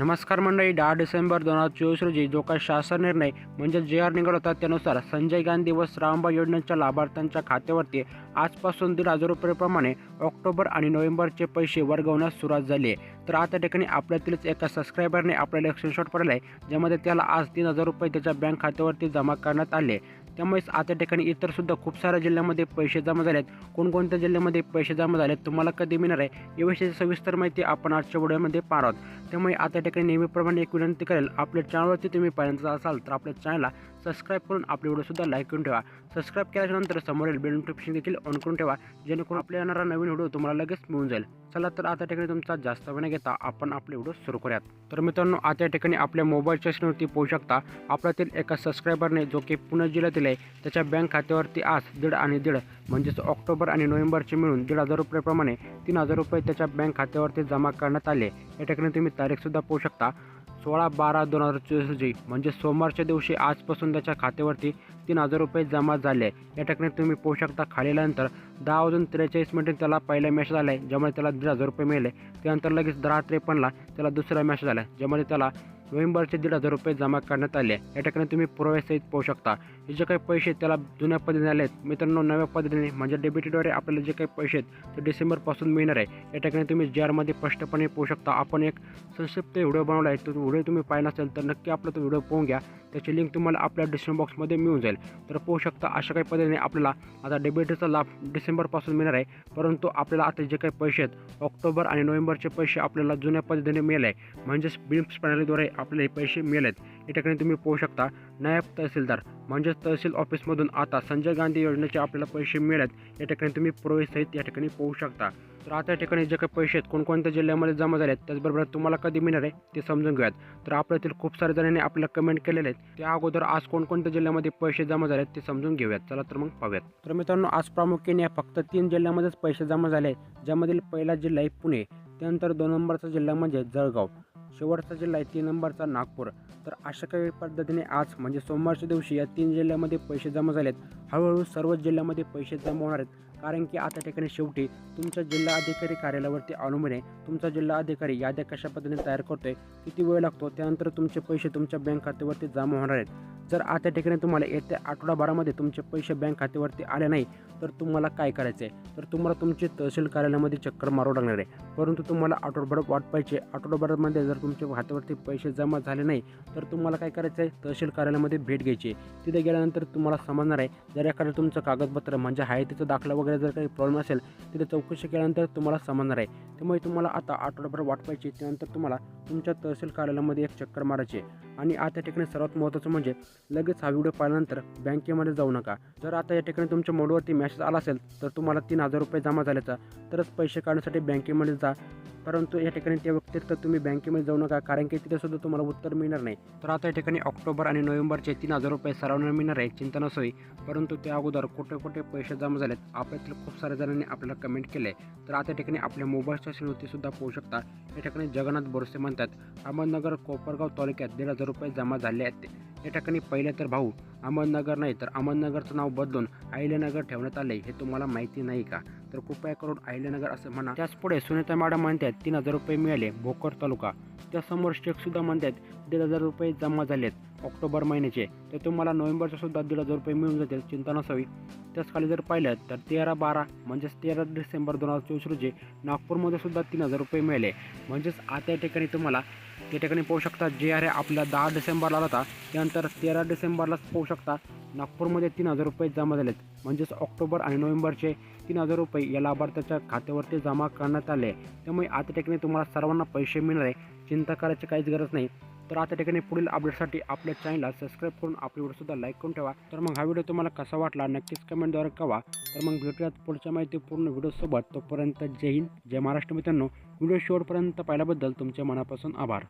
नमस्कार मंडळी दहा डिसेंबर दोन हजार चोवीस रोजी जो काही शासन निर्णय म्हणजे जे आर निघाला होता त्यानुसार संजय गांधी व श्रामबा योजनेच्या लाभार्थ्यांच्या खात्यावरती आजपासून दीड हजार रुपयेप्रमाणे ऑक्टोबर आणि नोव्हेंबरचे पैसे वर्गवण्यास सुरुवात झाली आहे. तर आता ठिकाणी आपल्यातीलच एका सबस्क्रायबरने आपल्याला एक स्क्रीनशॉट पडला आहे ज्यामध्ये त्याला आज तीन हजार रुपये त्याच्या बँक खात्यावरती जमा करण्यात आले त्यामुळेच आता ठिकाणी इतरसुद्धा खूप साऱ्या जिल्ह्यामध्ये पैसे जमा झाले आहेत कोणकोणत्या जिल्ह्यामध्ये पैसे जमा झाले आहेत तुम्हाला कधी मिळणार आहे याविषयी सविस्तर माहिती आपण आजच्या व्हिडिओमध्ये पाहणार आहोत. त्यामुळे आता ठिकाणी नेहमीप्रमाणे एक विनंती करेल आपल्या चॅनलवरती तुम्ही पाहिजे असाल तर आपल्या चॅनलला सबस्क्राईब करून आपले व्हिडिओसुद्धा लाईक करून ठेवा. सबस्क्राईब केल्यानंतर समोरील बेल नोटिफिकेशन देखील ऑन करून ठेवा जेणेकरून आपल्या येणारा नवीन व्हिडिओ तुम्हाला लगेच मिळून जाईल. चला तर आता ठिकाणी तुमचा जास्त वेळ घेता आपण आपले व्हिडिओ सुरू करूयात. तर मित्रांनो आता या ठिकाणी आपल्या मोबाईलच्या स्क्रीनवरती पाहू शकता आपल्यातील एका सबस्क्रायबरने जो की पुणे जिल्ह्यातील आहे त्याच्या बँक खात्यावरती आज दीड आणि दीड म्हणजेच ऑक्टोबर आणि नोव्हेंबरचे मिळून दीड हजार रुपयेप्रमाणे तीन हजार रुपये त्याच्या बँक खात्यावरती जमा करण्यात आले. या ठिकाणी तुम्ही तारीखसुद्धा पाहू शकता. सोळा बारा दोन हजार चोवीस रोजी म्हणजे सोमवारच्या दिवशी आजपासून त्याच्या खात्यावरती तीन हजार रुपये जमा झाले. या ठिकाणी तुम्ही पाहू शकता खालील्यानंतर दहा वाजून त्रेचाळीस मिनिटे त्याला पहिला मेसेज आला आहे ज्यामुळे त्याला दीड हजार रुपये मिळाले. त्यानंतर लगेच दहा त्रेपन्नला त्याला दुसरा मेसेज आला आहे ज्यामध्ये त्याला नोव्हेंबरचे दीड हजार रुपये जमा करण्यात आले. या ठिकाणी तुम्ही पुराव्यासहित पाहू शकता. हे जे काही पैसे त्याला जुन्या पद्धतीने आले आहेत मित्रांनो नव्या पद्धतीने म्हणजे डेबिटद्वारे आपल्याला जे काही पैसे आहेत ते डिसेंबरपासून मिळणार आहे. या ठिकाणी तुम्ही जी स्पष्टपणे पाहू शकता. आपण एक संक्षिप्त व्हिडिओ बनवला आहे. तो व्हिडिओ तुम्ही पाहिला असेल तर नक्की आपला तो व्हिडिओ पाहून घ्या. त्याची लिंक तुम्हाला आपल्या डिस्क्रिप्शन बॉक्समध्ये मिळून जाईल. तर पाहू शकता अशा काही पद्धतीने आपल्याला आता डेबिटचा लाभ डिसेंबरपासून मिळणार आहे. परंतु आपल्याला आता जे काही पैसे आहेत ऑक्टोबर आणि नोव्हेंबरचे पैसे आपल्याला जुन्या पद्धतीने मिळाले आहे. म्हणजेच बिम्स प्रणालीद्वारे आपल्याला हे पैसे मिळालेत. या ठिकाणी तुम्ही पाहू शकता नायब तहसीलदार म्हणजेच तहसील ऑफिसमधून आता संजय गांधी योजनेचे आपल्याला पैसे मिळालेत. या ठिकाणी तुम्ही पुरावेसहित या ठिकाणी पाहू शकता. तर आता या ठिकाणी जे काही पैसे आहेत कोणकोणत्या जिल्ह्यामध्ये जमा झाले आहेत त्याचबरोबर तुम्हाला कधी मिळणार आहे ते समजून घेऊयात. तर आपल्यातील खूप साऱ्या जणांनी आपल्याला कमेंट केलेले आहेत. त्या अगोदर आज कोणकोणत्या जिल्ह्यामध्ये पैसे जमा झाले आहेत ते समजून घेऊयात. चला तर मग पाहूयात. तर मित्रांनो आज प्रामुख्याने फक्त तीन जिल्ह्यामध्येच पैसे जमा झाले आहेत. ज्यामधील पहिला जिल्हा आहे पुणे. त्यानंतर दोन नंबरचा जिल्हा म्हणजे जळगाव. शेवटचा जिल्हा आहे तीन नंबरचा नागपूर. तर अशा काही पद्धतीने आज म्हणजे सोमवारच्या दिवशी या तीन जिल्ह्यामध्ये पैसे जमा झालेत. हळूहळू सर्वच जिल्ह्यामध्ये पैसे जमा होणार आहेत. कारण की आता ठिकाणी शेवटी तुमच्या जिल्हा अधिकारी कार्यालयावरती अवलंबून आहे. तुमचा जिल्हा अधिकारी याद्या कशा पद्धतीने तयार करतोय किती वेळ लागतो त्यानंतर तुमचे पैसे तुमच्या बँक खात्यावरती जमा होणार आहेत. जर आता ठिकाणी तुम्हाला येत्या आठवडाभरामध्ये तुमचे पैसे बँक खात्यावरती आले नाही तर तुम्हाला काय करायचं आहे तर तुम्हाला तुमचे तहसील कार्यालयामध्ये चक्कर मारावं लागणार आहे. परंतु तुम्हाला आठवडभर वाट पाहिजे आठवडाभरामध्ये जर तुमच्या खात्यावरती पैसे जमा झाले नाही तर तुम्हाला काय करायचं आहे तहसील कार्यालयामध्ये भेट घ्यायची तिथे गेल्यानंतर तुम्हाला समजणार आहे जर एखादं तुमचं कागदपत्र म्हणजे आहे दाखला वगैरे जर काही प्रॉब्लेम असेल तिथे चौकशी केल्यानंतर तुम्हाला समजणार आहे. त्यामुळे तुम्हाला आता आठवडाभर वाट पाहिजे त्यानंतर तुम्हाला तुमच्या तहसील कार्यालयामध्ये एक चक्कर मारायची आहे. आणि आता ठिकाणी सर्वात महत्त्वाचं म्हणजे लगेच हा व्हिडिओ पाहिल्यानंतर बँकेमध्ये जाऊ नका. जर आता या ठिकाणी तुमच्या मोडवरती मेसेज आला असेल तर तुम्हाला तीन हजार रुपये जमा झाल्याचा. तरच पैसे काढण्यासाठी बँकेमध्ये जा. परंतु या ठिकाणी त्या व्यतिरिक्त तुम्ही बँकेमध्ये जाऊ नका कारण की तिथे सुद्धा तुम्हाला उत्तर मिळणार नाही. तर आता या ठिकाणी ऑक्टोबर आणि नोव्हेंबरचे तीन हजार रुपये सर्वांना मिळणार आहे चिंता नसोई परंतु त्या अगोदर कुठे कुठे पैसे जमा झालेत आपल्यातील खूप साऱ्या जणांनी आपल्याला कमेंट केले तर आता या ठिकाणी आपल्या मोबाईलच्या स्क्रीनवरती सुद्धा पाहू शकता या ठिकाणी जगन्नाथ बोरसे म्हणतात अहमदनगर कोपरगाव तालुक्यात दीड हजार रुपये जमा झाले आहेत. या ठिकाणी पहिले तर भाऊ अहमदनगर नाही तर अहमदनगरचं नाव बदलून अहिल्यानगर ठेवण्यात आले हे तुम्हाला माहिती नाही का? तर कृपया करून अहिल्यानगर असं म्हणा. त्याच पुढे सुनीता मॅडम म्हणतात तीन हजार रुपये मिळाले भोकर तालुका. त्यासमोर शेखसुद्धा म्हणतात दीड हजार रुपये जमा झालेत ऑक्टोबर महिन्याचे. तर तुम्हाला नोव्हेंबरचे सुद्धा दीड हजार रुपये मिळून जातील चिंता नसावी. त्याच खाली जर पाहिलं तर तेरा बारा म्हणजेच तेरा डिसेंबर दोन हजार चोवीस रोजी नागपूरमध्ये सुद्धा तीन हजार रुपये मिळाले. म्हणजेच आता या ठिकाणी तुम्हाला त्या ठिकाणी पाहू शकता. जे आर आपल्या दहा डिसेंबरला आला होता त्यानंतर तेरा डिसेंबरलाच पाहू शकता. नागपूरमध्ये तीन हजार रुपये जमा झालेत. म्हणजेच ऑक्टोबर आणि नोव्हेंबरचे तीन हजार रुपये या लाभार्थ्याच्या खात्यावरती जमा करण्यात आले. त्यामुळे आता ठिकाणी तुम्हाला सर्वांना पैसे मिळणार आहे. चिंता करायची काहीच गरज नाही. तर आता ठिकाणी पुढील अपडेटसाठी आपल्या चॅनलला सबस्क्राईब करून आपली व्हिडिओसुद्धा लाईक करून ठेवा. तर मग हा व्हिडिओ तुम्हाला कसा वाटला नक्कीच कमेंटद्वारे कवा तर मग भेटूयात पुढच्या माहिती पूर्ण व्हिडिओसोबत तोपर्यंत जय हिंद जय महाराष्ट्र मित्रांनो. व्हिडिओ शेवटपर्यंत पाहिल्याबद्दल तुमच्या मनापासून आभार.